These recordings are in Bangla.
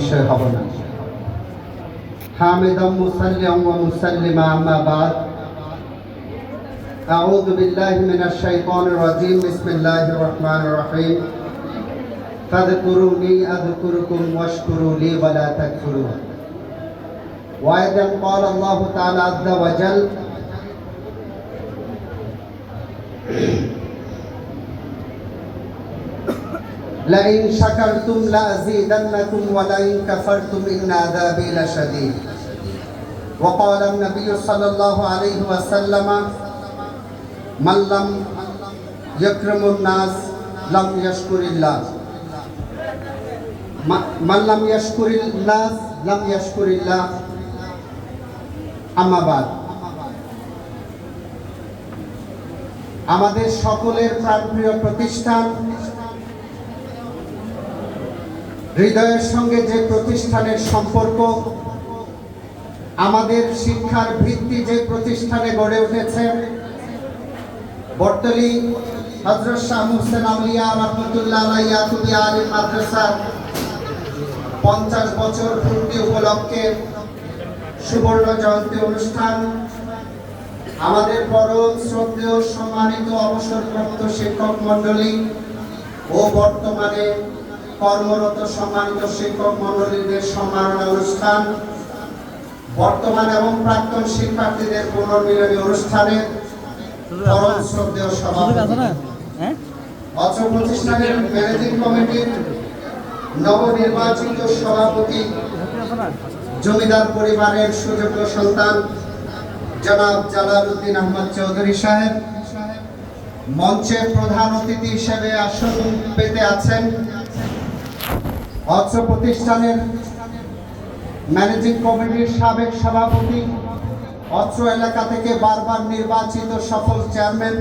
বিষয় হব না হামিদাম মুসাল্লিম ওয়া মুসাল্লিমা আম্মা বাদ أعوذ بالله من الشيطان الرجيم بسم الله الرحمن الرحيم فاذكروني أذكركم واشكروا لي ولا تكفرون وأيضا قال الله تعالى عز وجل لئن شكرتم لأزيدنكم ولئن كفرتم إن عذابي لشديد وقال النبي صلى الله عليه وسلم من لم يكرم الناس لم يشكر الله من لم يشكر الناس لم يشكر الله أما بعد আমাদের সকলের প্রাণপ্রিয় প্রতিষ্ঠান হৃদয়ের সঙ্গে যে প্রতিষ্ঠানের সম্পর্ক, আমাদের শিক্ষার ভিত্তি যে প্রতিষ্ঠানে গড়ে উঠেছে বর্তলি হজরত শাহ হোসেন আউলিয়া রহমতুল্লাহ আলী মাদ্রাসার পঞ্চাশ বছর পূর্তি উপলক্ষে সুবর্ণ জয়ন্তী অনুষ্ঠান, আমাদের পরম শ্রদ্ধেয় সম্মানিত অবসরপ্রাপ্ত শিক্ষক মণ্ডলী ও বর্তমানে কর্মরত সম্মানিত শিক্ষক মণ্ডলীদের সম্মাননা অনুষ্ঠান। বর্তমান এবং প্রাক্তন শিক্ষার্থীদের পুনর্মিলনী অনুষ্ঠানের পরম প্রতিষ্ঠানের ম্যানেজিং কমিটির নবনির্বাচিত সভাপতি, জমিদার পরিবারের সুযোগ্য সন্তান, জনাব জালালউদ্দিন আহমদ চৌধুরী সাহেব। মঞ্চে প্রধান অতিথি হিসেবে আসন পেতে আছেন অত্র প্রতিষ্ঠানের ম্যানেজিং কমিটির সাবেক সভাপতি অত্র এলাকা থেকে বারবার নির্বাচিত সফল চেয়ারম্যান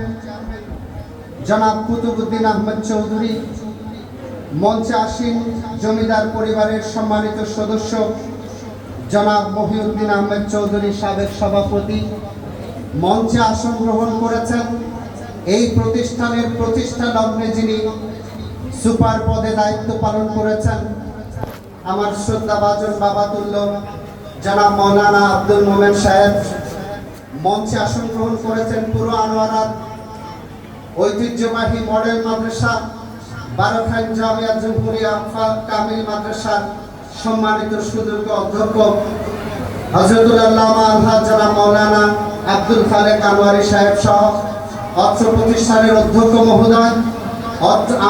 জনাব কুতুবুদ্দিন আহমেদ চৌধুরী, মঞ্চে আসীন জমিদার পরিবারের সম্মানিত সদস্য জনাব মহিউদ্দিন আহমেদ চৌধুরী সাবেক সভাপতি, মঞ্চে আসন গ্রহণ করেছেন। এই প্রতিষ্ঠানের প্রতিষ্ঠা লগ্নে যিনি সুপার পদে দায়িত্ব পালন করেছেন আমার শ্রদ্ধাভাজন বাবাতুল্য জনাব মৌলানা আব্দুল মোমেন সাহেব মঞ্চে আসন গ্রহণ করেছেন পুরো আনোয়ারাত ঐতিহ্যবাহী মডেল মাদ্রাসা বারোখান জামিয়া জমহুরিয়া কামিল মাদ্রাসার সম্মানিত সুযোগ্য অধ্যক্ষ হজরতুল্লাহ আলহা জনাব মৌলানা আব্দুল খালেক আনোয়ারি সাহেব সহ অত্র প্রতিষ্ঠানের অধ্যক্ষ মহোদয়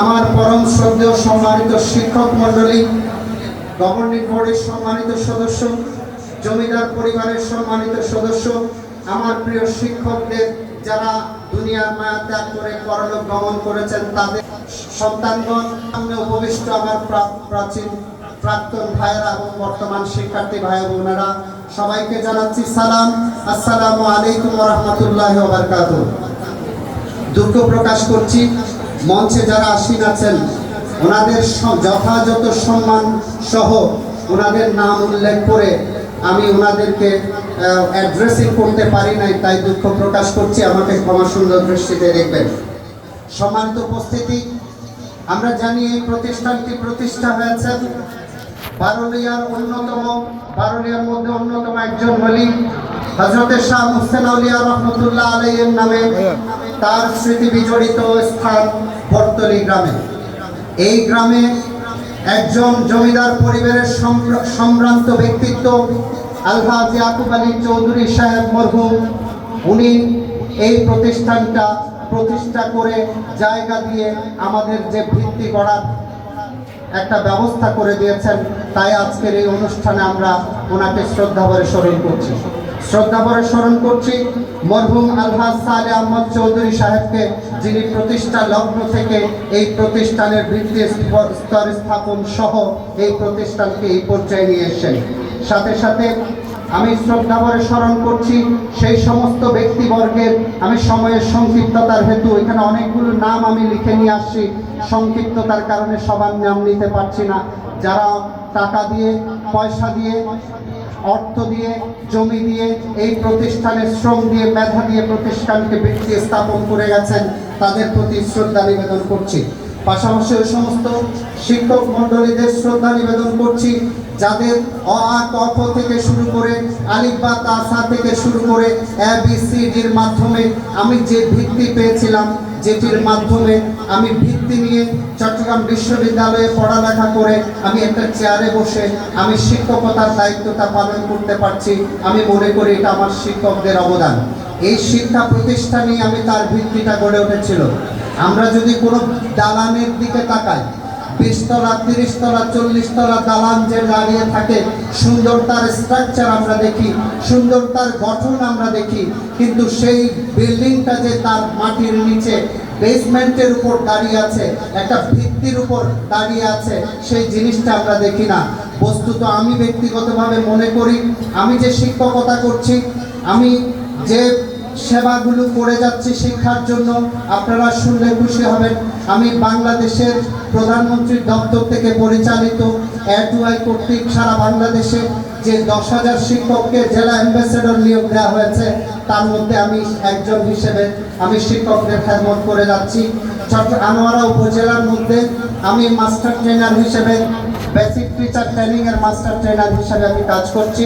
আমার পরম শ্রদ্ধেয় সম্মানিত শিক্ষক মণ্ডলী গভর্নিং বোর্ডের সম্মানিত সদস্য, জমিদার পরিবারের সম্মানিত সদস্য, আমার প্রিয় শিক্ষকদের যারা দুনিয়ার মায়া ত্যাগ করে পরলোক গমন করেছেন, তাদের সন্তানগণ, সামনে উপবিষ্ট আমার প্রাচীন প্রাক্তন ভাইয়েরা এবং বর্তমান শিক্ষার্থী ভাই বোনেরা, সবাইকে জানাচ্ছি সালাম। আসসালামু আলাইকুম রহমতুল্লাহ দুঃখ প্রকাশ করছি, মঞ্চে যারা আসীন আছেন ওনাদের যথাযথ সম্মান সহ ওনাদের নাম উল্লেখ করে আমি ওনাদেরকে অ্যাড্রেসিং করতে পারি নাই, তাই দুঃখ প্রকাশ করছি। আমাকে ক্ষমা সুন্দর দৃষ্টিতে দেখবেন। সম্মানিত উপস্থিতি, আমরা জানি এই প্রতিষ্ঠানটি প্রতিষ্ঠা হয়েছে বারুলিয়ার অন্যতম, বারুলিয়ার মধ্যে অন্যতম একজন হলি হজরত শাহ মুহসেন আউলিয়া রহমতুল্লাহ আলাইয়ের নামে তার স্মৃতি বিজড়িত স্থান বর্তলি গ্রামে। এই গ্রামে একজন জমিদার পরিবারের সম্ভ্রান্ত ব্যক্তিত্ব আলহাজ ইয়াকুব আলী চৌধুরী সাহেব মরহুম। উনি এই প্রতিষ্ঠানটা প্রতিষ্ঠা করে জায়গা দিয়ে আমাদের যে ভিত্তি গড়ার একটা ব্যবস্থা করে দিয়েছেন, তাই আজকের এই অনুষ্ঠানে আমরা ওনাকে শ্রদ্ধাভরে স্মরণ করছি। শ্রদ্ধাভরে স্মরণ করছি, মরহুম আলহাজ সালে আহমদ চৌধুরী সাহেবকে, যিনি প্রতিষ্ঠা লগ্ন থেকে এই প্রতিষ্ঠানের স্তর- স্তর স্থাপন সহ এই প্রতিষ্ঠানকে এই পর্যায়ে নিয়ে এসেছেন। সাথে সাথে আমি শ্রদ্ধাভরে স্মরণ করছি, সেই সমস্ত ব্যক্তিবর্গের আমি সময়ের সংক্ষিপ্ততার হেতু, এখানে অনেকগুলো নাম আমি লিখে নিয়ে আসছি, সংক্ষিপ্ততার কারণে সবার নাম নিতে পারছি না। যারা টাকা দিয়ে, পয়সা দিয়ে অর্থ দিয়ে, জমি দিয়ে, এই প্রতিষ্ঠানের শ্রম দিয়ে, মেধা দিয়ে প্রতিষ্ঠানকে ব্যক্তি স্থাপন করে গেছেন, তাদের প্রতি শ্রদ্ধা নিবেদন করছি। পাশাপাশি ওই সমস্ত শিক্ষক মণ্ডলীদের শ্রদ্ধা নিবেদন করছি। যাদের অ, আ, ক, খ থেকে শুরু করে আলিফ, বা তাসা থেকে শুরু করে এ, বি, সি ডির মাধ্যমে আমি যে ভিত্তি পেয়েছিলাম, যেটির মাধ্যমে আমি ভিত্তি নিয়ে চট্টগ্রাম বিশ্ববিদ্যালয়ে পড়ালেখা করে আমি একটা চেয়ারে বসে আমি শিক্ষকতার দায়িত্বটা পালন করতে পারছি, আমি মনে করি এটা আমার শিক্ষকদের অবদান। এই শিক্ষা প্রতিষ্ঠানেই আমি তার ভিত্তিটা গড়ে উঠেছিল। আমরা যদি কোনো দালানের দিকে তাকাই বিশ তলা তিরিশ তলা চল্লিশ তলা দালান যে দাঁড়িয়ে থাকে সুন্দর তার স্ট্রাকচার আমরা দেখি সুন্দর তার গঠন আমরা দেখি, কিন্তু সেই বিল্ডিংটা যে তার মাটির নিচে বেসমেন্টের উপর দাঁড়িয়ে আছে, একটা ভিত্তির উপর দাঁড়িয়ে আছে, সেই জিনিসটা আমরা দেখি না। বস্তুত আমি ব্যক্তিগতভাবে মনে করি, আমি যে শিক্ষকতা করছি, আমি যে সেবাগুলো করে যাচ্ছি শিক্ষার জন্য। আপনারা শুনলে খুশি হবেন। আমি বাংলাদেশের প্রধানমন্ত্রীর দপ্তর থেকে পরিচালিত এটুআই কর্তৃক সারা বাংলাদেশে যে দশ হাজার শিক্ষককে জেলা অ্যাম্বাসেডর নিয়োগ দেওয়া হয়েছে, তার মধ্যে আমি একজন হিসেবে আমি শিক্ষকদের খেদমত করে যাচ্ছি। আনোয়ারা উপজেলার মধ্যে আমি মাস্টার ট্রেনার হিসেবে, বেসিক টিচার ট্রেনিংয়ের মাস্টার ট্রেনার হিসেবে আমি কাজ করছি।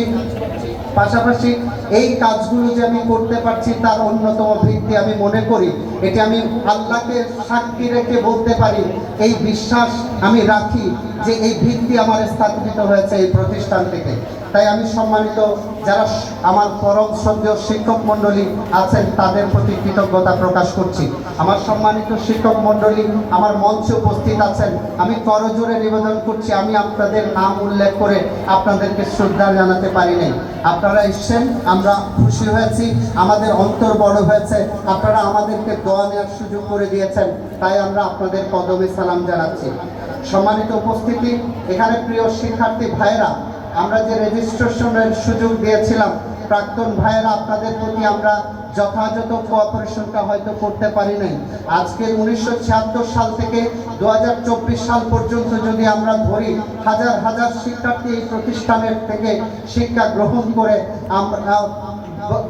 পাশাপাশি এই কাজগুলো যে আমি করতে পারছি তার অন্যতম ভিত্তি আমি মনে করি। এটি আমি আল্লাহকে সাক্ষী রেখে বলতে পারি। এই বিশ্বাস আমি রাখি যে এই ভিত্তি আমার স্থাপিত হয়েছে এই প্রতিষ্ঠান থেকে। তাই আমি সম্মানিত যারা আমার পরম শ্রদ্ধেয় শিক্ষক মণ্ডলী আছেন, তাদের প্রতি কৃতজ্ঞতা প্রকাশ করছি। আমার সম্মানিত শিক্ষক মণ্ডলী, আমার মঞ্চে উপস্থিত আছেন, আমি করজোরে নিবেদন করছি, আমি আপনাদের নাম উল্লেখ করে আপনাদেরকে শ্রদ্ধা জানাতে পারি নাই। আপনারা এসছেন আমরা খুশি হয়েছি, আমাদের অন্তর বড় হয়েছে। আপনারা আমাদেরকে দোয়া নেওয়ার সুযোগ করে দিয়েছেন, তাই আমরা আপনাদের কদমে সালাম জানাচ্ছি। সম্মানিত উপস্থিতি, এখানে প্রিয় শিক্ষার্থী ভাইরা আমরা যে রেজিস্ট্রেশনের সুযোগ দিয়েছিলাম প্রাক্তন ভাইয়েরা, আপনাদের প্রতি আমরা যথাযথ কোঅপারেশনটা হয়তো করতে পারি নাই। আজকে উনিশশো ছিয়াত্তর সাল থেকে দু হাজার চব্বিশ সাল পর্যন্ত যদি আমরা ধরি, হাজার হাজার শিক্ষার্থী এই প্রতিষ্ঠানের থেকে শিক্ষা গ্রহণ করে আমরা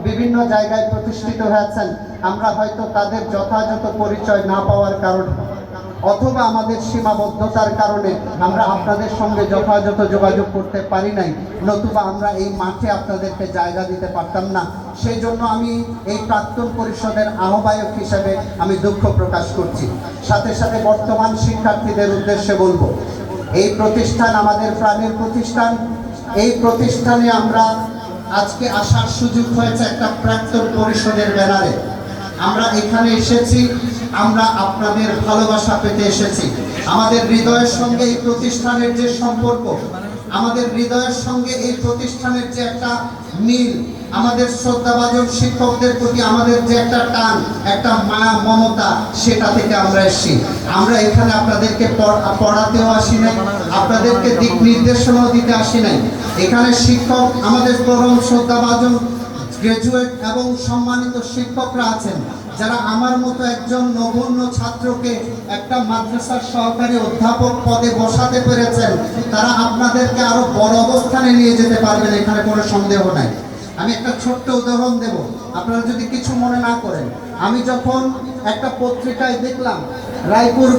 বিভিন্ন জায়গায় প্রতিষ্ঠিত হয়েছেন, আমরা হয়তো তাদের যথাযথ পরিচয় না পাওয়ার কারণে। অথবা আমাদের সীমাবদ্ধতার কারণে আমরা আপনাদের সঙ্গে যথাযথ যোগাযোগ করতে পারি নাই, নতুবা আমরা এই মাঠে আপনাদেরকে জায়গা দিতে পারতাম না। সেই জন্য আমি এই প্রাক্তন পরিষদের আহ্বায়ক হিসেবে আমি দুঃখ প্রকাশ করছি। সাথে সাথে বর্তমান শিক্ষার্থীদের উদ্দেশ্যে বলব, এই প্রতিষ্ঠান আমাদের প্রাণের প্রতিষ্ঠান। এই প্রতিষ্ঠানে আমরা আজকে আসার সুযোগ হয়েছে একটা প্রাক্তন পরিষদের ব্যানারে। আমরা এখানে এসেছি আমরা আপনাদের ভালোবাসা পেতে এসেছি। আমাদের হৃদয়ের সঙ্গে এই প্রতিষ্ঠানের যে সম্পর্ক, আমাদের হৃদয়ের সঙ্গে এই প্রতিষ্ঠানের যে একটা মিল, আমাদের শ্রদ্ধাভাজন শিক্ষকদের প্রতি আমাদের যে একটা টান, একটা মায়া, মমতা, সেটা থেকে আমরা এসেছি। আমরা এখানে আপনাদেরকে পড়- পড়াতেও আসি নাই, আপনাদেরকে দিক নির্দেশনাও দিতে আসি নাই। এখানে শিক্ষক, আমাদের পরম শ্রদ্ধাভাজন গ্রাজুয়েট এবং সম্মানিত শিক্ষকরা আছেন, যারা আমার মতো একজন নগণ্য ছাত্রকে একটা মাদ্রাসার সহকারী অধ্যাপক পদে বসাতে পেরেছেন, তারা আপনাদেরকে আরও বড় অবস্থানে নিয়ে যেতে পারবেন, এখানে কোনো সন্দেহ নাই। আমি একটা ছোট্ট উদাহরণ দেব, আপনারা যদি কিছু মনে না করেন। আমি যখন একটা পত্রিকায় দেখলাম, রায়পুর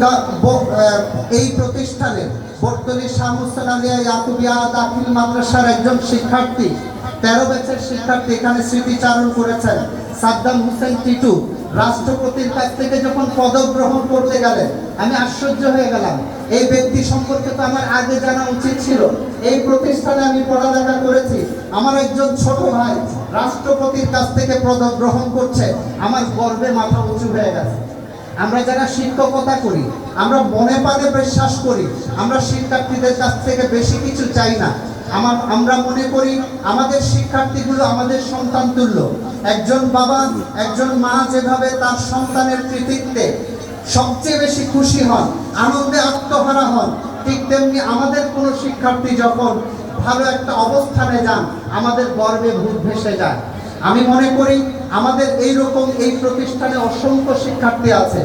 এই প্রতিষ্ঠানে বর্তলি শামুসান আলিয়া ইয়াকুবিয়া দাখিল মাদ্রাসার একজন শিক্ষার্থী তেরো ব্যাচের শিক্ষার্থী এখানে স্মৃতিচারণ করেছেন। সাদ্দাম হুসেন টিটু, রাষ্ট্রপতির কাছ থেকে যখন পদক গ্রহণ করতে গেলেন আমি আশ্চর্য হয়ে গেলাম। এই ব্যক্তি সম্পর্কে তো আমার আগে জানা উচিত ছিল। এই প্রতিষ্ঠানে আমি পড়ালেখা করেছি। আমার একজন ছোট ভাই রাষ্ট্রপতির কাছ থেকে পদক গ্রহণ করছে। আমার গর্বে মাথা উঁচু হয়ে গেছে। আমরা যারা শিক্ষকতা করি, আমরা মনে প্রাণে বিশ্বাস করি, আমরা শিক্ষার্থীদের কাছ থেকে বেশি কিছু চাই না। আমার, আমরা মনে করি আমাদের শিক্ষার্থীগুলো আমাদের সন্তান তুল্য। একজন বাবা, একজন মা যেভাবে তার সন্তানের কৃতিত্বে সবচেয়ে বেশি খুশি হন, আনন্দে আত্মহারা হন, ঠিক তেমনি আমাদের কোনো শিক্ষার্থী যখন ভালো একটা অবস্থানে যান, আমাদের গর্বে ভূত ভেসে যায়। আমি মনে করি আমাদের এই রকম এই প্রতিষ্ঠানে অসংখ্য শিক্ষার্থী আছে,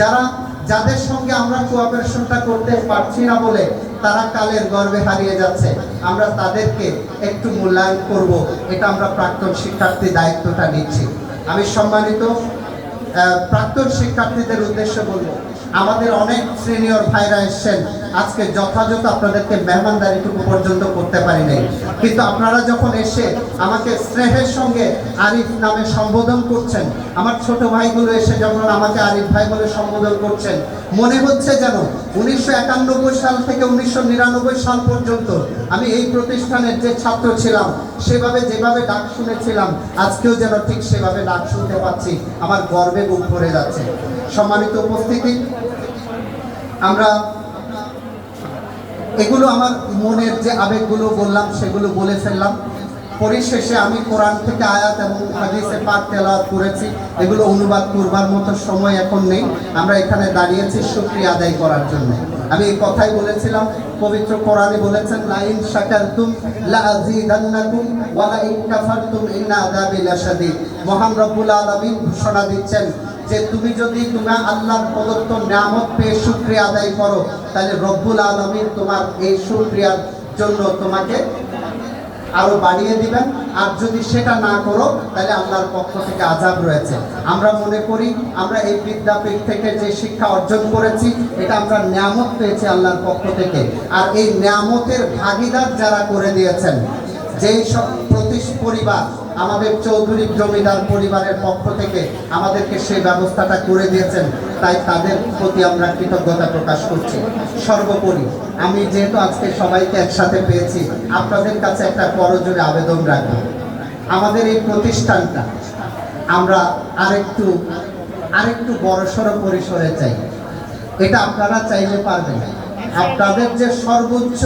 যারা, যাদের সঙ্গে আমরা কোঅপারেশনটা করতে পারছি না বলে তারা কালের গর্বে হারিয়ে যাচ্ছে। আমরা তাদেরকে একটু মূল্যায়ন করব। এটা আমরা প্রাক্তন শিক্ষার্থী দায়িত্বটা নিচ্ছি। আমি সম্মানিত প্রাক্তন শিক্ষার্থীদের উদ্দেশ্য বলব আমাদের অনেক সিনিয়র ভাইরা এসছেন। আজকে যথাযথ আপনাদেরকে মেহমানদারিটুকু পর্যন্ত করতে পারি নাই। কিন্তু আপনারা যখন এসে আমাকে স্নেহের সঙ্গে আরিফ নামে সম্বোধন করছেন, আমার ছোট ভাইগুলো এসে যখন আমাকে আরিফ ভাই বলে সম্বোধন করছেন, মনে হচ্ছে যেন উনিশশো একানব্বই সাল থেকে উনিশশো নিরানব্বই সাল পর্যন্ত আমি এই প্রতিষ্ঠানের যে ছাত্র ছিলাম, সেভাবে যেভাবে ডাক শুনেছিলাম, আজকেও যেন ঠিক সেভাবে ডাক শুনতে পাচ্ছি। আমার গর্বে বুক ভরে যাচ্ছে। সম্মানিত উপস্থিতি আমরা এগুলো আমার মনের যে আবেগগুলো বললাম, সেগুলো বলে ফেললাম। পরিশেষে আমি কোরআন থেকে আয়াত এবং হাদিসে পাক তেলাওয়াত করেছি। এগুলো অনুবাদ করবার মতো সময় এখন নেই। আমরা এখানে দাঁড়িয়েছি শুকরিয়া আদায় করার জন্য। আমি এই কথাই বলেছিলাম, পবিত্র কোরআনে বলেছেন, লাইন শাকারতুম লা আযীদান্নাকুম ওয়া ইন কাফারতুম ইন্না আযাবি লাশাদীদ। মহান রব্বুল আলামিন ঘোষণা দিচ্ছেন যে তুমি যদি তোমার আল্লাহর প্রদত্ত নিয়ামত পেয়ে শুকরিয়া আদায় করো, তাহলে রব্বুল আলমিন তোমার এই শুকরিয়ার জন্য তোমাকে আরও বাড়িয়ে দিবেন। আর যদি সেটা না করো, তাহলে আল্লাহর পক্ষ থেকে আজাব রয়েছে। আমরা মনে করি, আমরা এই বিদ্যাপীঠ থেকে যে শিক্ষা অর্জন করেছি, এটা আমরা নিয়ামত পেয়েছি আল্লাহর পক্ষ থেকে। আর এই নিয়ামতের ভাগিদার যারা করে দিয়েছেন, যেই সব প্রতি পরিবার আমাদের চৌধুরী জমিদার পরিবারের পক্ষ থেকে আমাদেরকে সেই ব্যবস্থাটা করে দিয়েছেন। তাই তাদের প্রতি আমরা কৃতজ্ঞতা প্রকাশ করছি। সর্বোপরি, আমি যেহেতু আজকে সবাইকে একসাথে পেয়েছি, আপনাদের কাছে একটা করজোরে আবেদন রাখব। আমাদের এই প্রতিষ্ঠানটা, আমরা আরেকটু আরেকটু বড়সড় পরিসরে চাই। এটা আপনারা চাইলে পারবেন। আপনাদের যে সর্বোচ্চ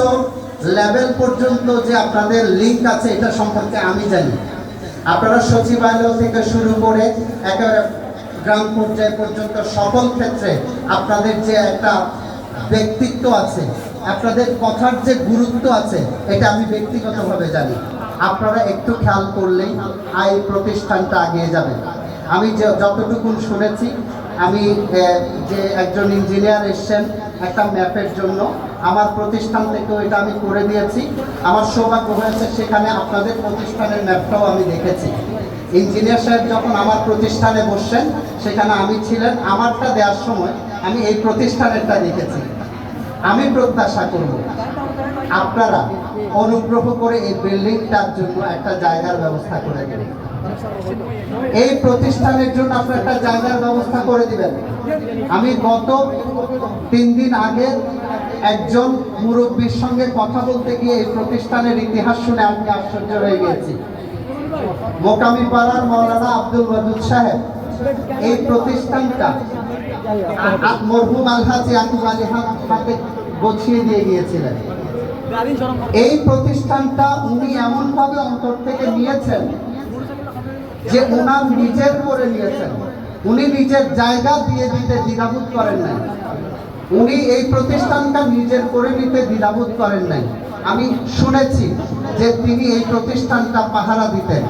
লেভেল পর্যন্ত যে আপনাদের লিঙ্ক আছে, এটা সম্পর্কে আমি জানি। আপনারা সচিবালয় থেকে শুরু করে একেবারে গ্রাম পর্যায় পর্যন্ত সকল ক্ষেত্রে আপনাদের যে একটা ব্যক্তিত্ব আছে, আপনাদের কথার যে গুরুত্ব আছে, এটা আমি ব্যক্তিগতভাবে জানি। আপনারা একটু খেয়াল করলেই আই প্রতিষ্ঠানটা এগিয়ে যাবে। আমি যে যতটুকুন শুনেছি, আমি যে একজন ইঞ্জিনিয়ার এসছেন একটা ম্যাপের জন্য আমার প্রতিষ্ঠান থেকেও এটা আমি করে দিয়েছি। আমার সৌভাগ্য হয়েছে, সেখানে আপনাদের প্রতিষ্ঠানের ম্যাপটাও আমি দেখেছি। ইঞ্জিনিয়ার সাহেব যখন আমার প্রতিষ্ঠানে বসছেন, সেখানে আমি ছিলেন। আমারটা দেওয়ার সময় আমি এই প্রতিষ্ঠানেরটা দেখেছি। আমি প্রত্যাশা করব, আপনারা অনুগ্রহ করে এই বিল্ডিংটার জন্য একটা জায়গার ব্যবস্থা করে দেবেন। এই প্রতিষ্ঠানের জন্য আপনার একটা জায়গার ব্যবস্থা করে দিবেন। আমি গত তিন দিন আগে একজন মুরব্বীর সঙ্গে কথা বলতে গিয়ে এই প্রতিষ্ঠানের ইতিহাস শুনে আমি আশ্চর্য হয়ে গেছি। মোকামি পাড়ার মৌলানা আব্দুল ওয়াদুদ সাহেব, এই প্রতিষ্ঠানটা মরহুম আলহাজি আকুব আলী হাতে গছিয়ে দিয়ে গিয়েছিলেন। এই প্রতিষ্ঠানটা উনি এমনভাবে অন্তর থেকে নিয়েছেন যে ওনার নিজের করে নিয়েছেন। উনি নিজের জায়গা দিয়ে দিতে দ্বিধাবোধ করেন নাই। উনি এই প্রতিষ্ঠানটা নিজের করে নিতে দ্বিধাবোধ করেন নাই। আমি শুনেছি যে তিনি এই প্রতিষ্ঠানটা পাহারা দিতেন।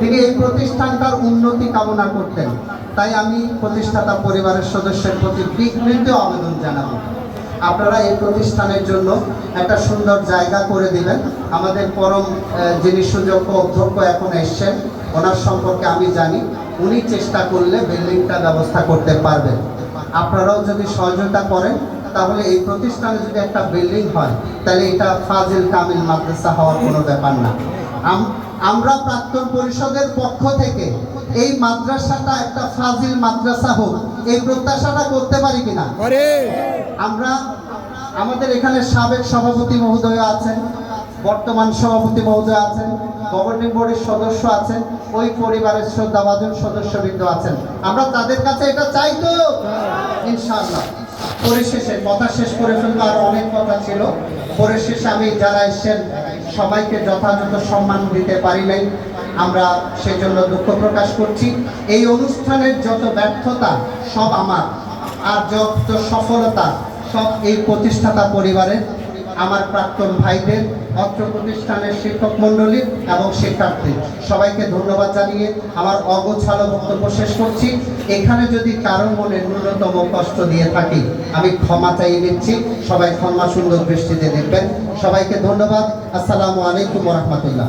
তিনি এই প্রতিষ্ঠানটার উন্নতি কামনা করতেন। তাই আমি প্রতিষ্ঠাতা পরিবারের সদস্যের প্রতি বিঘ্নিত আবেদন জানাব। আপনারা এই প্রতিষ্ঠানের জন্য একটা সুন্দর জায়গা করে দিবেন। আমাদের পরম যিনি সুযোগ্য অধ্যক্ষ এখন এসছেন, ওনার সম্পর্কে আমি জানি। উনি চেষ্টা করলে বিল্ডিংটা ব্যবস্থা করতে পারবেন। আপনারাও যদি সহযোগিতা করেন তাহলে এই প্রতিষ্ঠানে যদি একটা বিল্ডিং হয় তাহলে এটা ফাজিল কামিল মাদ্রাসা হওয়ার কোনো ব্যাপার না। আম- আমরা প্রাক্তন পরিষদের পক্ষ থেকে এই মাদ্রাসাটা একটা ফাজিল মাদ্রাসা হোক এই প্রত্যাশাটা করতে পারি কিনা? আমরা আমাদের এখানে সাবেক সভাপতি মহোদয় আছেন বর্তমান সভাপতি মহোদয় আছেন গভর্নিং বোর্ডের সদস্য আছেন, ওই পরিবারের শ্রদ্ধাভাজন সদস্যবৃন্দ আছেন। আমরা তাদের কাছে এটা চাই তো? ইনশাআল্লাহ। পরিশেষে কথা শেষ করে ফেলব, আর অনেক কথা ছিল। পরিশেষে আমি যারা এসেছেন, সবাইকে যথাযথ সম্মান দিতে পারি নাই। আমরা সেজন্য দুঃখ প্রকাশ করছি। এই অনুষ্ঠানের যত ব্যর্থতা, সব আমার। আর যত সফলতা, সব এই প্রতিষ্ঠাতা পরিবারের। আমার প্রাক্তন ভাইদের, অত্র প্রতিষ্ঠানের শিক্ষক মন্ডলী এবং শিক্ষার্থী। সবাইকে ধন্যবাদ জানিয়ে আমার অগোছালো বক্তব্য শেষ করছি। এখানে যদি কারও মনে ন্যূনতম কষ্ট দিয়ে থাকি, আমি ক্ষমা চাইয়ে নিচ্ছি। সবাই ক্ষমা সুন্দর দৃষ্টিতে দেখবেন। সবাইকে ধন্যবাদ। আসসালামু আলাইকুম রহমতুল্লাহ।